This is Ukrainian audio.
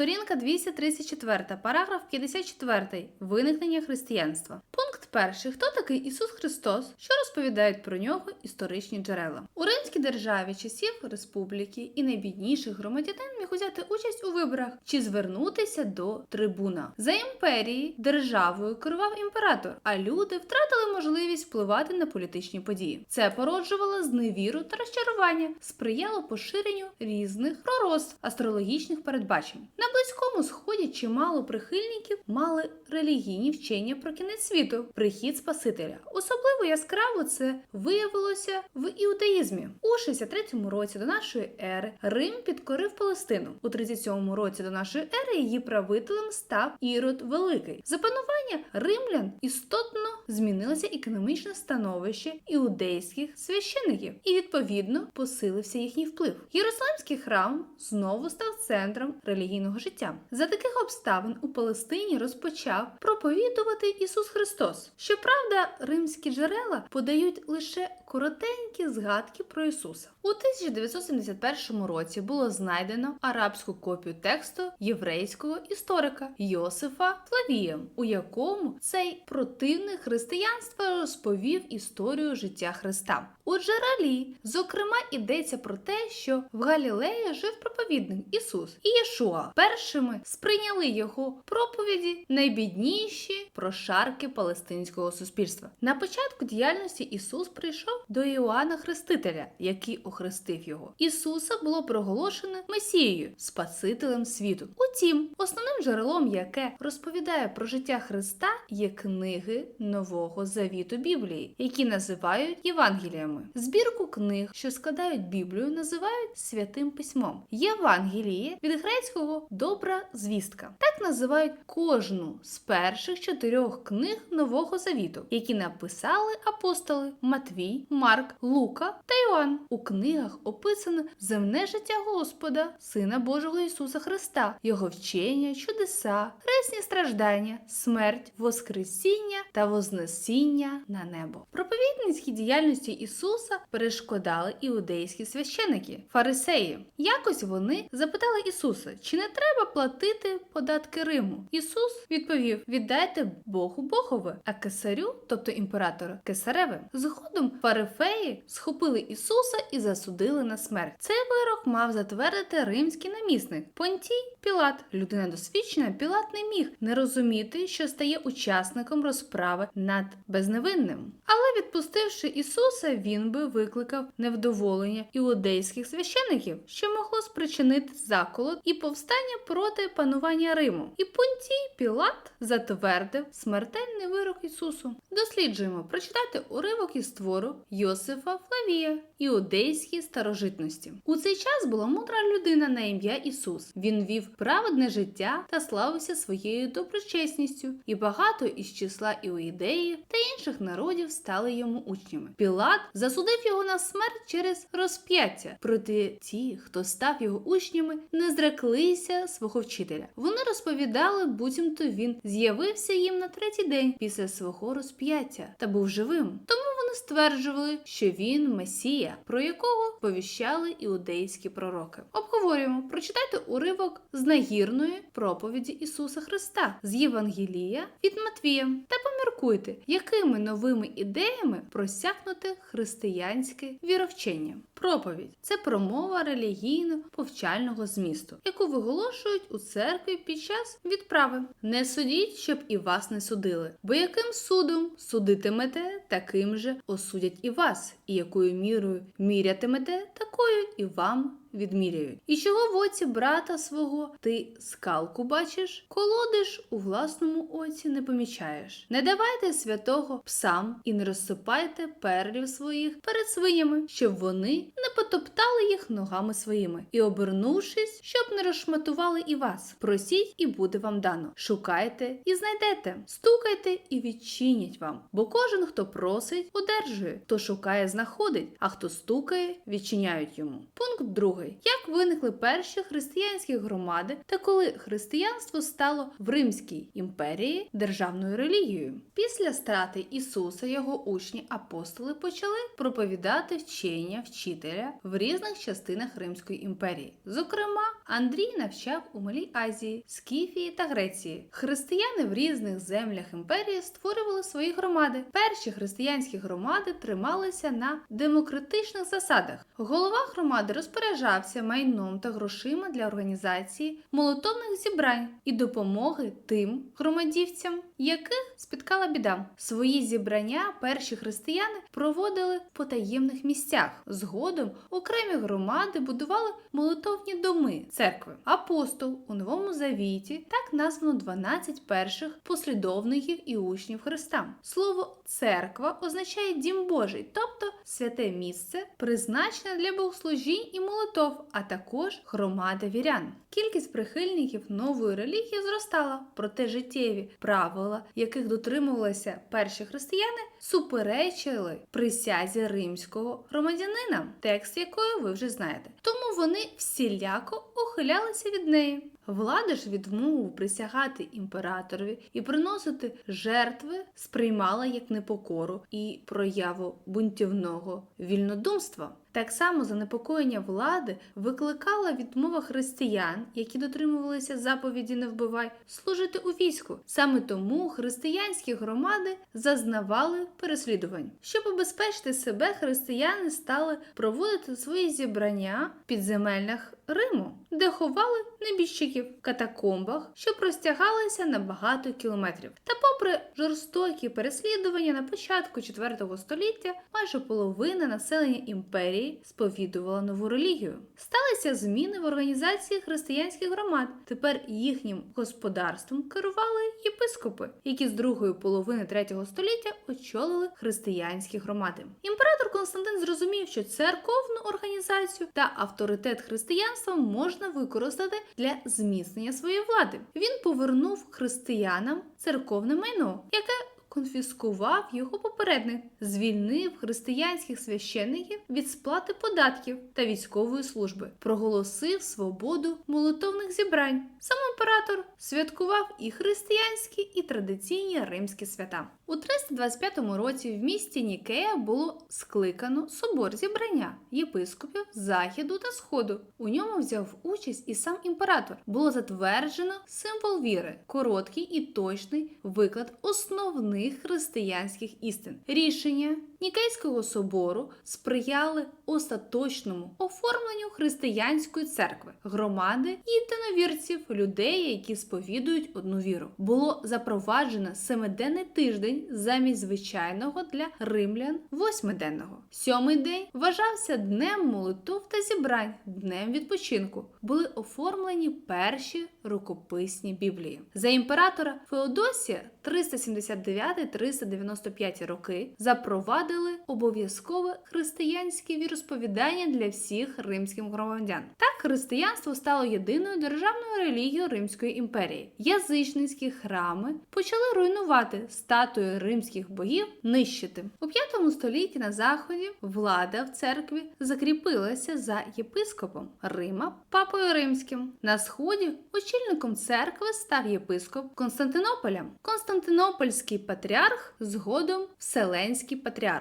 Сторінка 234, параграф 54. Виникнення християнства. Пункт перший. Хто такий Ісус Христос? Що розповідають про нього історичні джерела? У римській державі часів республіки і найбідніших громадянин міг узяти участь у виборах чи звернутися до трибуна. За імперії державою керував імператор, а люди втратили можливість впливати на політичні події. Це породжувало зневіру та розчарування, сприяло поширенню різних пророцтв, астрологічних передбачень. На близькому сході чимало прихильників мали релігійні вчення про кінець світу, прихід Спасителя. Особливо яскраво це виявилося в іудаїзмі. У 63-му році до нашої ери Рим підкорив Палестину. У 37-му році до нашої ери її правителем став Ірод Великий. За панування римлян істотно змінилося економічне становище іудейських священиків, і відповідно посилився їхній вплив. Єрусалимський храм знову став центром релігійного життя. За таких обставин у Палестині розпочав проповідувати Ісус Христос. Щоправда, римські джерела подають лише коротенькі згадки про Ісуса. У 1971 році було знайдено арабську копію тексту єврейського історика Йосифа Флавія, у якому цей противник християнства розповів історію життя Христа. У джерелі, зокрема, йдеться про те, що в Галілеї жив проповідник Ісус і Єшуа. Першими сприйняли його проповіді найбідніші прошарки палестинського суспільства. На початку діяльності Ісус прийшов до Іоанна Хрестителя, який охрестив його. Ісуса було проголошено Месією, Спасителем світу. Утім, основним джерелом, яке розповідає про життя Христа, є книги Нового Завіту Біблії, які називають Євангеліями. Збірку книг, що складають Біблію, називають святим письмом. Євангеліє від грецького добра звістка. Так називають кожну з перших чотирьох книг Нового Завіту, які написали апостоли Матвій, Марк, Лука та Іоанн. У книгах описано земне життя Господа, Сина Божого Ісуса Христа, Його вчення, чудеса, хресні страждання, смерть, воскресіння та вознесіння на небо. Проповідницькій діяльності Ісуса перешкодали іудейські священики, фарисеї. Якось вони запитали Ісуса, чи не треба платити податки Риму. Ісус відповів: віддайте Богу Богове, а кесарю, тобто імператору, кесареве. Згодом фарифеї схопили Ісуса і засудили на смерть. Цей вирок мав затвердити римський намісник Понтій Пілат. Людина досвідчена, Пілат не міг не розуміти, що стає учасником розправи над безневинним. Але відпустивши Ісуса, він би викликав невдоволення іудейських священиків, що могло спричинити заколот і повстання проти панування Риму. І Понтій Пілат затвердив смертельний вирок Ісусу. Досліджуємо прочитати уривок із твору Йосифа Флавія іудейські старожитності. У цей час була мудра людина на ім'я Ісус. Він вів праведне життя та славився своєю доброчесністю, і багато із числа іудеїв та інших народів стали йому учнями. Пілат засудив його на смерть через розп'яття. Проте ті, хто став його учнями, не зреклися свого вчителя. Вони розповідали, буцімто він з'явився їм на третій день після свого розп'яття та був живим. Тому вони стверджували, що він месія, про якого повіщали іудейські пророки. Обговорюємо, прочитайте уривок з нагірної проповіді Ісуса Христа з Євангелія від Матвія та поміркуйте, якими новими ідеями просякнуте християнське віровчення. Проповідь це промова релігійно-повчального змісту, яку виголошують у церкві під час відправи. Не судіть, щоб і вас не судили, бо яким судом судитимете, таким же осудять і вас, і якою мірою мірятимете, такою і вам відміряють. І чого в оці брата свого ти скалку бачиш, колодиш у власному оці не помічаєш. Не давайте святого псам і не розсипайте перлів своїх перед свинями, щоб вони не потоптали їх ногами своїми, і обернувшись, щоб не розшматували і вас. Просіть, і буде вам дано. Шукайте і знайдете, стукайте і відчинять вам. Бо кожен, хто просить, одержує, хто шукає, знаходить, а хто стукає, відчиняють йому. Пункт 2. II. Як виникли перші християнські громади та коли християнство стало в Римській імперії державною релігією? Після страти Ісуса його учні апостоли почали проповідати вчення вчителя в різних частинах Римської імперії. Зокрема, Андрій навчав у Малій Азії, Скіфії та Греції. Християни в різних землях імперії створювали свої громади. Перші християнські громади трималися на демократичних засадах. Голова громади розпоряджався майном та грошима для організації молотовних зібрань і допомоги тим громадівцям, яких спіткала біда. Свої зібрання перші християни проводили в потаємних місцях. Згодом окремі громади будували молитовні доми, церкви. Апостол у Новому Завіті так названо 12 перших послідовників і учнів Христа. Слово церква означає дім Божий, тобто святе місце, призначене для богослужінь і молитов, а також громада вірян. Кількість прихильників нової релігії зростала, проте життєві правила, яких дотримувалися перші християни, суперечили присязі римського громадянина, текст якої ви вже знаєте. Тому вони всіляко ухилялися від неї. Влада ж відмову присягати імператорові і приносити жертви сприймала як непокору і прояву бунтівного вільнодумства. Так само занепокоєння влади викликала відмова християн, які дотримувалися заповіді не вбивай, служити у війську. Саме тому християнські громади зазнавали переслідувань. Щоб убезпечити себе, християни стали проводити свої зібрання в підземеллях Риму, де ховали небіжчиків в катакомбах, що простягалися на багато кілометрів. Та, попри жорстокі переслідування на початку IV століття, майже половина населення імперії сповідувала нову релігію. Сталися зміни в організації християнських громад. Тепер їхнім господарством керували єпископи, які з другої половини третього століття очолили християнські громади. Імператор Константин зрозумів, що церковну організацію та авторитет християнства можна використати для зміцнення своєї влади. Він повернув християнам церковне майно, яке конфіскував його попередник, звільнив християнських священників від сплати податків та військової служби, проголосив свободу молитовних зібрань. Сам імператор святкував і християнські, і традиційні римські свята. У 325 році в місті Нікея було скликано собор зібрання єпископів заходу та сходу. У ньому взяв участь і сам імператор. Було затверджено символ віри, короткий і точний виклад основних християнських істин. Рішення Нікейського собору сприяли остаточному оформленню християнської церкви, громади єдиновірців, людей, які сповідують одну віру. Було запроваджено семиденний тиждень замість звичайного для римлян восьмиденного. Сьомий день вважався днем молитов та зібрань, днем відпочинку. Були оформлені перші рукописні біблії. За імператора Феодосія 379-395 роки запровадили обов'язкове християнське віросповідання для всіх римських громадян. Так християнство стало єдиною державною релігією Римської імперії. Язичницькі храми почали руйнувати статуї римських богів, нищити у 5 столітті на заході. Влада в церкві закріпилася за єпископом Рима, папою римським. На сході очільником церкви став єпископ Константинополя. Константинопольський патріарх згодом Вселенський патріарх.